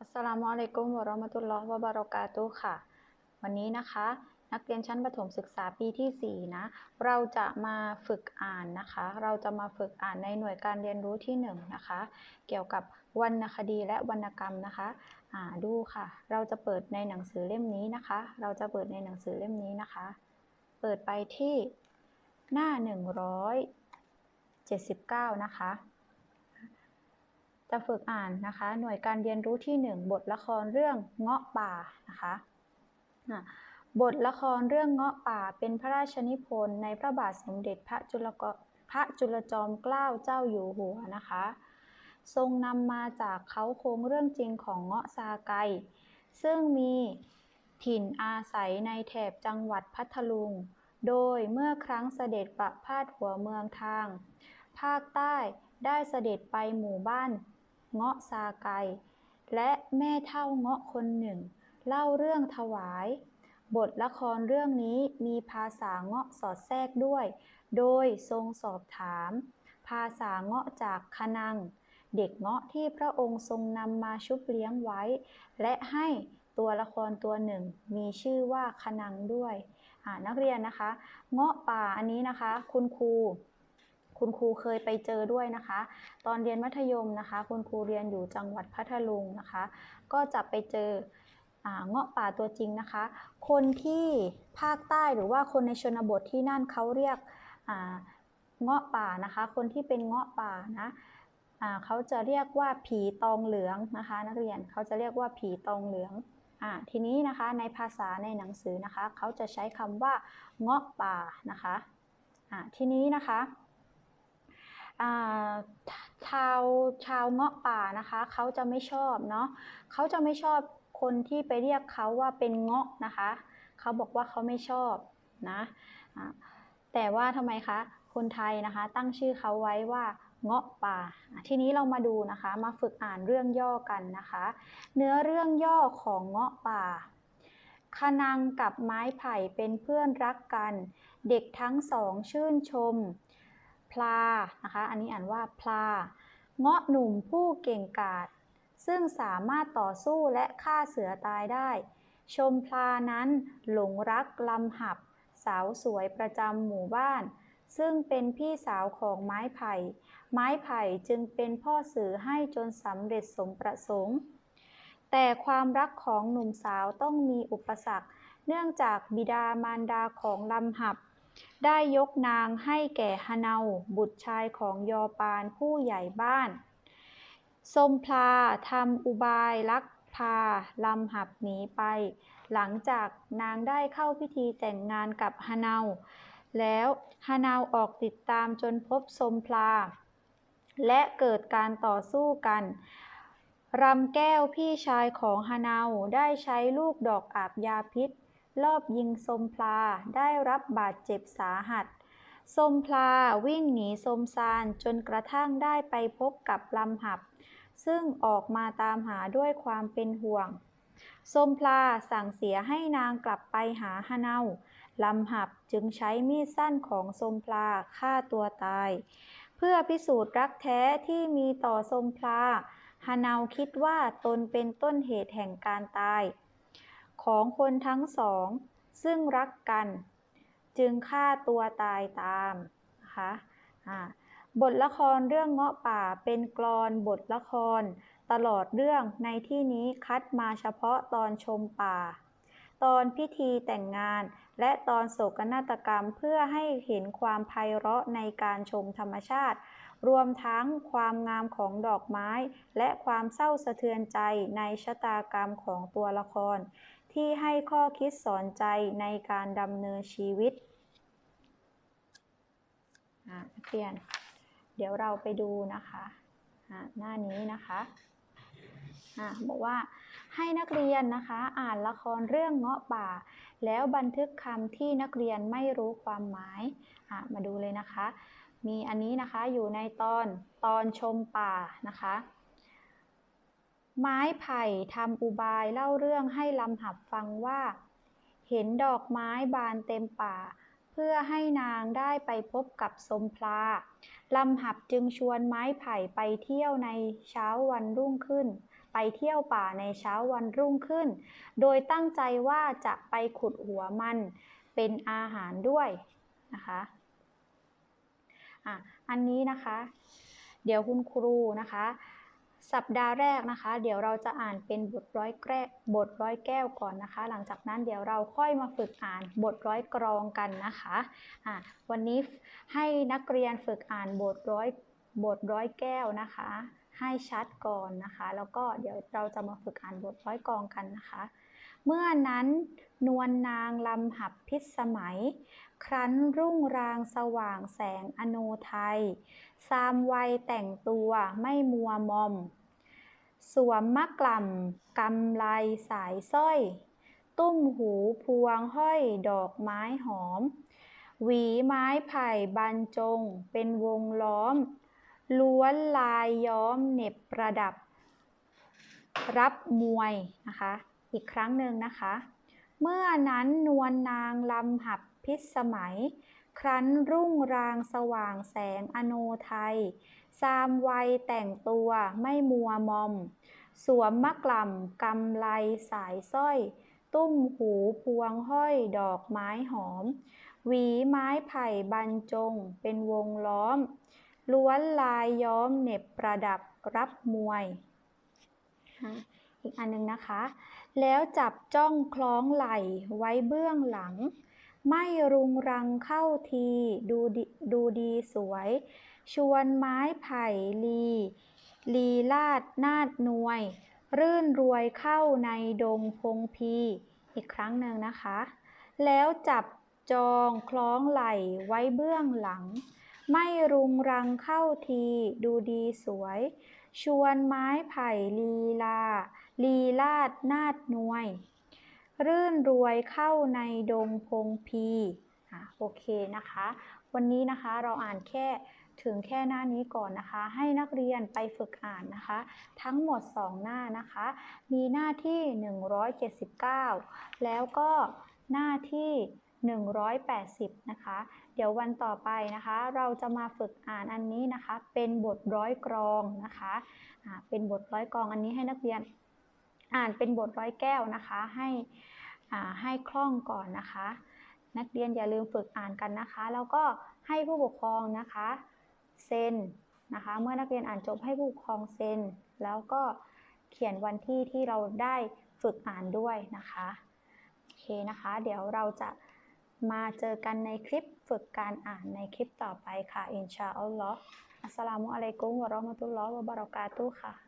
อัสสลามุอะลัยกุมวะเราะมะตุลลอฮ์วะบะเราะกาตุค่ะ วันนี้นะคะ นักเรียนชั้นประถมศึกษาปีที่ 4 นะ เราจะมาฝึกอ่านนะคะ เราจะมาฝึกอ่านในหน่วยการเรียนรู้ที่ 1 นะคะ เกี่ยวกับวรรณคดีและวรรณกรรมนะคะอ่าดูค่ะ เราจะเปิดในหนังสือเล่มนี้นะคะ เราจะเปิดในหนังสือเล่มนี้นะคะ เปิดไปที่หน้า 179 นะคะ จะฝึกอ่านนะคะ หน่วยการเรียนรู้ที่ 1 บทละครเรื่องเงาะป่านะคะบทละครเรื่องเงาะป่าเป็นพระราชนิพนธ์ในพระบาทสมเด็จพระจุลกพระจุลจอมเกล้าเจ้าอยู่หัวนะคะ ทรงนำมาจากเขาโครงเรื่องจริงของเงาะซาไก ซึ่งมีถิ่นอาศัยในแถบจังหวัดพัทลุง โดยเมื่อครั้งเสด็จประพาสหัวเมืองทาง ภาคใต้ได้เสด็จไปหมู่บ้าน เงาะซาไก และแม่เท่าเงาะคนหนึ่ง เล่าเรื่องถวาย บทละครเรื่องนี้มีภาษาเงาะสอดแทรกด้วย โดยทรงสอบถาม ภาษาเงาะจากคนัง เด็กเงาะที่พระองค์ทรงนำมาชุบเลี้ยงไว้ และให้ตัวละครตัวหนึ่งมีชื่อว่าคนังด้วยนักเรียนนะคะ เงาะป่าอันนี้นะคะ คุณครู คุณครูเคยไปเจอด้วยนะคะ ตอนเรียนมัธยมนะคะ คุณครูเรียนอยู่จังหวัดพัทลุงนะคะ ก็จะไปเจอเงาะป่าตัวจริงนะคะ คนที่ภาคใต้หรือว่าคนในชนบทที่นั่นเขาเรียกเงาะป่านะคะ คนที่เป็นเงาะป่านะเขาจะเรียกว่าผีตองเหลืองนะคะ นักเรียนเขาจะเรียกว่าผีตองเหลืองอทีนี้นะคะในภาษาในหนังสือนะคะ เขาจะใช้คำว่าเงาะป่านะคะทีนี้นะคะ ชาวชาวเงาะป่านะคะเขาจะไม่ชอบเนาะเขาจะไม่ชอบคนที่ไปเรียกเขาว่าเป็นเงาะนะคะเขาบอกว่าเขาไม่ชอบนะแต่ว่าทำไมคะคนไทยนะคะ ตั้งชื่อเขาไว้ว่าเงาะป่า ทีนี้เรามาดูนะคะ มาฝึกอ่านเรื่องย่อกันนะคะ เนื้อเรื่องย่อของเงาะป่าคนังกับไม้ไผ่เป็นเพื่อนรักกัน เด็กทั้งสองชื่นชม พลานะคะ อันนี้อ่านว่าพลา เงาะหนุ่มผู้เก่งกาจซึ่งสามารถต่อสู้และฆ่าเสือตายได้ ชมพลานั้นหลงรักลำหับ สาวสวยประจำหมู่บ้าน ซึ่งเป็นพี่สาวของไม้ไผ่ ไม้ไผ่จึงเป็นพ่อสื่อให้จนสำเร็จสมประสงค์ แต่ความรักของหนุ่มสาวต้องมีอุปสรรค เนื่องจากบิดามารดาของลำหับ ได้ยกนางให้แก่ฮะเนาบุตรชายของยอปานผู้ใหญ่บ้านสมพลาทำอุบายลักพาลำหับหนีไป หลังจากนางได้เข้าพิธีแต่งงานกับฮะเนาแล้วฮะเนาออกติดตามจนพบสมพลา และเกิดการต่อสู้กันรำแก้วพี่ชายของฮะเนาได้ใช้ลูกดอกอาบยาพิษ รอบยิงสมพลาได้รับบาดเจ็บสาหัสสมพลาวิ่งหนีสมซานจนกระทั่งได้ไปพบกับลำหับ ซึ่งออกมาตามหาด้วยความเป็นห่วงสมพลาสั่งเสียให้นางกลับไปหาฮะเนาลำหับจึงใช้มีดสั้นของสมพลาฆ่าตัวตาย เพื่อพิสูจน์รักแท้ที่มีต่อสมพลาฮะเนาคิดว่าตนเป็นต้นเหตุแห่งการตาย ของคนทั้งสอง ซึ่งรักกัน จึงฆ่าตัวตายตามนะคะบทละครเรื่องเงาะป่าเป็นกลอนบทละคร ตลอดเรื่องในที่นี้คัดมาเฉพาะตอนชมป่า ตอนพิธีแต่งงาน และตอนโศกนาฏกรรมเพื่อให้เห็นความไพเราะในการชมธรรมชาติ รวมทั้งความงามของดอกไม้ และความเศร้าสะเทือนใจในชะตากรรมของตัวละคร ที่ให้ข้อคิดสอนใจในการดำเนินชีวิตอ่านักเรียน เดี๋ยวเราไปดูนะคะหน้านี้นะคะอบอกว่าให้นักเรียนนะคะอ่านละครเรื่องเงาะป่า แล้วบันทึกคำที่นักเรียนไม่รู้ความหมาย มาดูเลยนะคะ มีอันนี้นะคะอยู่ในตอนตอนชมป่านะคะ ไม้ไผ่ทำอุบายเล่าเรื่องให้ลำหับฟังว่า เห็นดอกไม้บานเต็มป่า เพื่อให้นางได้ไปพบกับสมพลาลำหับจึงชวนไม้ไผ่ไปเที่ยวในเช้าวันรุ่งขึ้น ไปเที่ยวป่าในเช้าวันรุ่งขึ้น โดยตั้งใจว่าจะไปขุดหัวมันเป็นอาหารด้วยนะคะ อะอันนี้นะคะ เดี๋ยวคุณครูนะคะ สัปดาห์แรกนะคะ เดี๋ยวเราจะอ่านเป็นบทร้อยแก้วบทร้อยแก้วก่อนนะคะ หลังจากนั้นเดี๋ยวเราค่อยมาฝึกอ่านบทร้อยกรองกันนะคะอะวันนี้ให้นักเรียนฝึกอ่านบทร้อยบทร้อยแก้วนะคะให้ชัดก่อนนะคะ แล้วก็เดี๋ยวเราจะมาฝึกอ่านบทร้อยกรองกันนะคะ เมื่อนั้นนวลนางลำหับพิษสมัย ครั้นรุ่งรางสว่างแสงอโนไทยสามวัยแต่งตัวไม่มัวมอม สวมมะกล่ำกำไลสายสร้อย ตุ้มหูพวงห้อยดอกไม้หอม หวีไม้ไผ่บรรจงเป็นวงล้อม ล้วนลายย้อมเหน็บประดับ รับมวยนะคะ อีกครั้งหนึ่งนะคะ เมื่อนั้นนวลนางลำหับพิษสมัย ครั้นรุ่งรางสว่างแสงอโนไทยสามวัยแต่งตัวไม่มัวมอม สวมมะกล่ำกำไลสายสร้อย ตุ้มหูพวงห้อยดอกไม้หอม หวีไม้ไผ่บรรจงเป็นวงล้อม ล้วนลายย้อมเน็บประดับรับมวย อีกอันหนึงนะคะ แล้วจับจ้องคล้องไหล่ไว้เบื้องหลัง ไม่รุงรังเข้าทีดูดดูดีสวย ชวนไม้ไผ่ลีลีลาดนาดนวย รื่นรวยเข้าในดงพงพี อีกครั้งหนึ่งนะคะ แล้วจับจองคล้องไหล่ไว้เบื้องหลัง ไม่รุงรังเข้าทีดูดีสวย ชวนไม้ไผ่ลีลา ลีลาดนาดนวย รื่นรวยเข้าในดงพงพีอะโอเคนะคะ วันนี้นะคะเราอ่านแค่ถึงแค่หน้านี้ก่อนนะคะ ให้นักเรียนไปฝึกอ่านนะคะ ทั้งหมด 2 หน้านะคะ มีหน้าที่ 179 แล้วก็หน้าที่ 180 นะคะ เดี๋ยววันต่อไปนะคะ เราจะมาฝึกอ่านอันนี้นะคะ เป็นบทร้อยกรองนะคะอ่าเป็นบทร้อยกรองอันนี้ให้นักเรียน อ่านเป็นบทร้อยแก้วนะคะ ให้ให้คล่องก่อนนะคะ นักเรียนอย่าลืมฝึกอ่านกันนะคะ แล้วก็ให้ผู้ปกครองนะคะเซ็นนะคะ เมื่อนักเรียนอ่านจบให้ผู้ปกครองเซ็นแล้วก็เขียนวันที่ที่เราได้ฝึกอ่านด้วยนะคะโอเคนะคะ เดี๋ยวเราจะมาเจอกันในคลิปฝึกการอ่านในคลิปต่อไปค่ะ อินชาอัลลอฮ์อัสสลามุอะลัยกุมวะเราะห์มะตุลลอฮ์วะบะเราะกาตุค่ะ